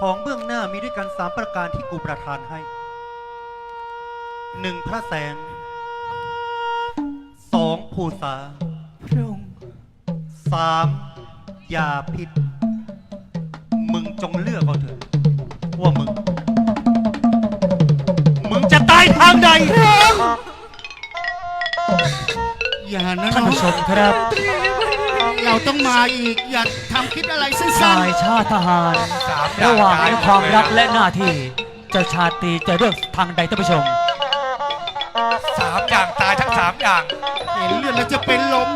ของเบื้องหน้ามีด้วยกันสามประการที่กูประทานให้หนึ่งพระแสงสองภูษาพระองค์สามยาพิษ มึงจงเลือกเอาเถอะว่ามึง มึงจะตายทางใด อย่านะท่านน้องผู้ชมครับ เราต้องมาอีกอย่าทำ คิดอะไรสั้สานยชาติทหาร สามอย่ระหว่างตยความรักเลยและหน้าที่เจ้าชาตรีจะเลือกทางใดท่านผู้ชม สามอย่างตายทั้งสามอย่าง ๆ เห็นเลือดแล้วจะเป็นลม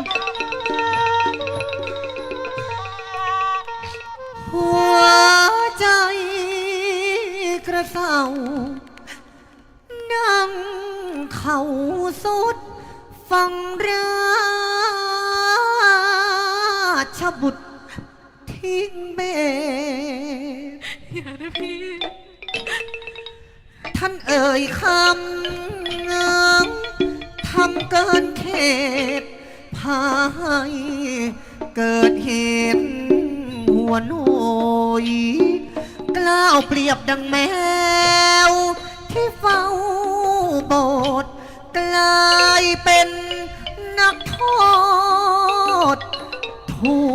หัวใจกระเซานั่งเขาสุดฟังร ทิ้งเบอย่านะพี่ ท่านเอ่ยคำทำเกินเขตพายเกิดเหตุหัวโนยกล้าวเปรียบดังแมว ที่เฝ้าโบสถ์กลายเป็นนักโทษถูก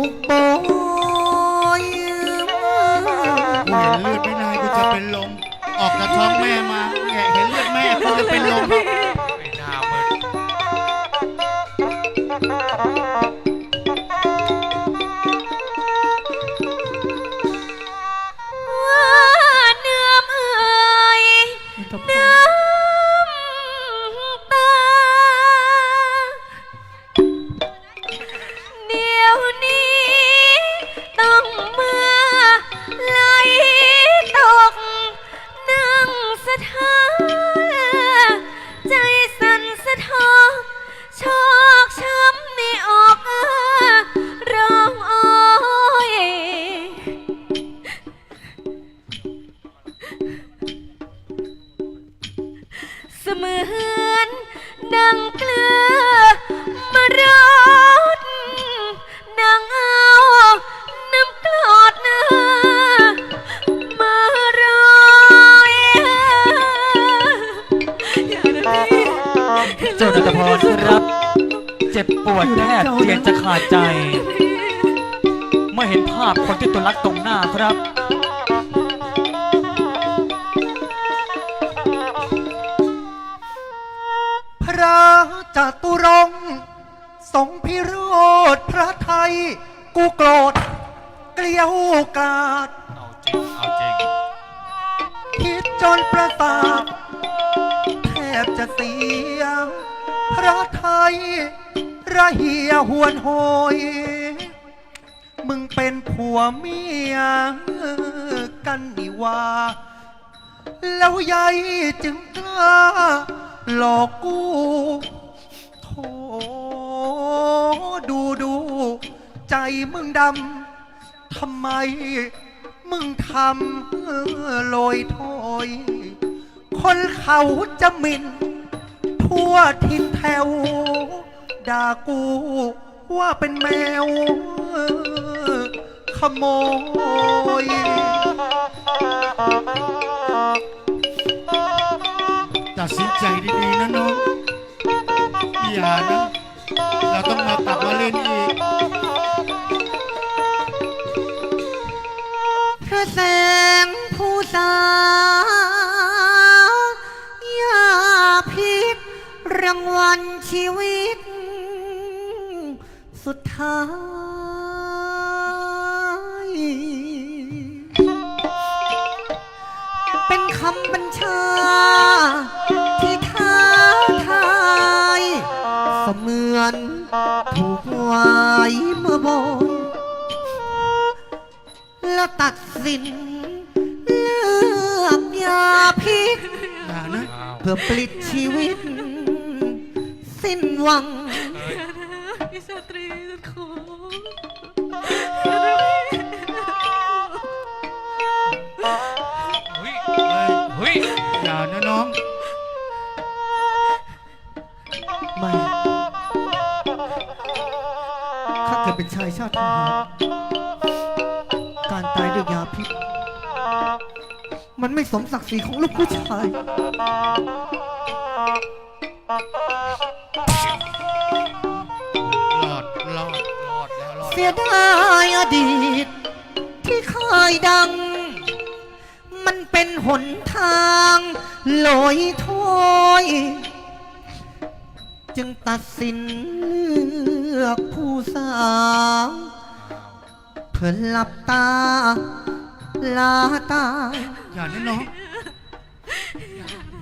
เห็นเลือดไม่นานกูจะเป็นลม ออกจากท้องแม่มาแกเห็นเลือดแม่กูจะเป็นลม ปวดแทบเจียนจะขาดใจ เมื่อเห็นภาพคนที่ตัวรักตรงหน้าครับพระจตุรงค์ทรงพิโรธพระไทย กูโกรธ เกลียวกาด เอาจริง เอาจริง คิดจนประสาทแทบจะเสียพระไทย ระเหียหวนโหย มึงเป็นผัวเมียกันนี่ว่า แล้วยายจึงกล้าหลอกกูโถดูดู ใจมึงดำทำไม มึงทำโลอยถอย คนเขาจะหมินทั่วทิศแถว ด่ากู ว่าเป็นแมว ขโมย ตัดสินใจดีๆนะน้องอย่านะ เราต้องมาตับมาเล่นอีก สุดท้าย เป็นคำบัญชา ที่ท้าทายเสมือนถูกไว้เมื่อบนแล้วตัดสิน เลือกยาพิษ อย่านะอ้าวเพื่อปลิดชีวิต สิ้นหวัง พี่สตรีฉันขอเฮ้ยเฮ้ยอย่านะน้องไม่ข้าเกิดเป็นชายชาติทหารการตายด้วยยาพิษ มันไม่สมศักดิ์ศรีของลูกผู้ชาย สียดายอดีต ที่เคยดัง มันเป็นหนทางลอยถ้อยจึงตัดสินเลือกผู้สาวเพื่อหลับตา ลาตายอย่านะน้อง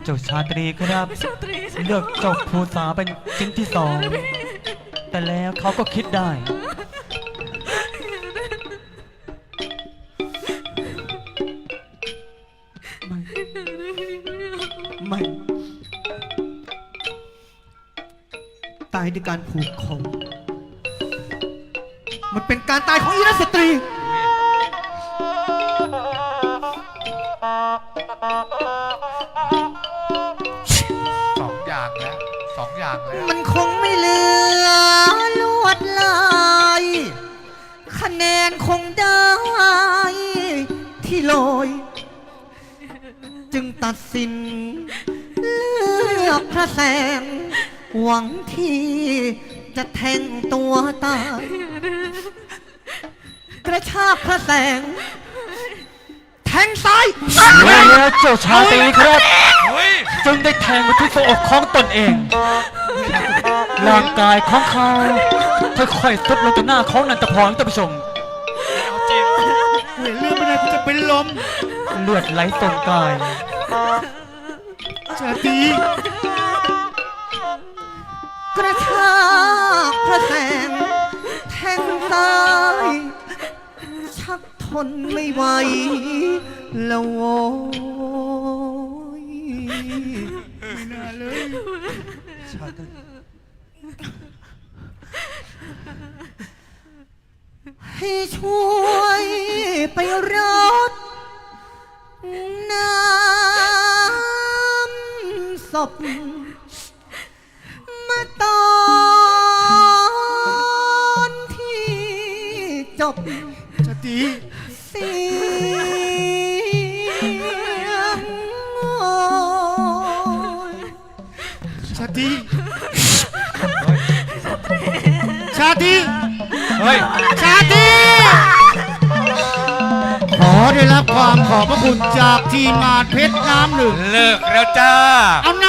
เจ้าชาตรีครับ เลือกเจ้าภูษาเป็นชิ้นที่สอง แต่แล้วเขาก็คิดได้ายด้วยการผูกคอ มันเป็นการตายของอีรสตรี สองอย่างแล้วสองอย่างแล้ว มันคงไม่เหลือลวดลายคะแนนคงได้ ที่ลอย จึงตัดสิน เลือกพระแสง หวังที่จะแทงตัวตาย กระชากพระแสง แทงซ้ายแล้วเจ้าชาตรีครับ เฮ้ยจึงได้แทงมาที่หัวอกของตนเอง ร่างกายของเขาค่อยๆทรุดลงต่อหน้าของนันทพรท่านผู้ชมเอาจริงเห็นเรื่องไม่ได้กูจะเป็นลมเลือดไหลตรงกาย ชาตรี กระชากพระแสงแทงซ้าย ชักทนไม่ไหวแล้วโว้ยไม่น่าเลยชาตรีให้ช่วยไปรดน้ำศพ ตอนที่จบชาตรีเสียงโอยชาตรีชาตรีเฮ้ย ชาตรีขอได้รับความขอบพระคุณจากทีมงานเพชรน้ำหนึ่ง เลิกแล้วจ้า เอาน้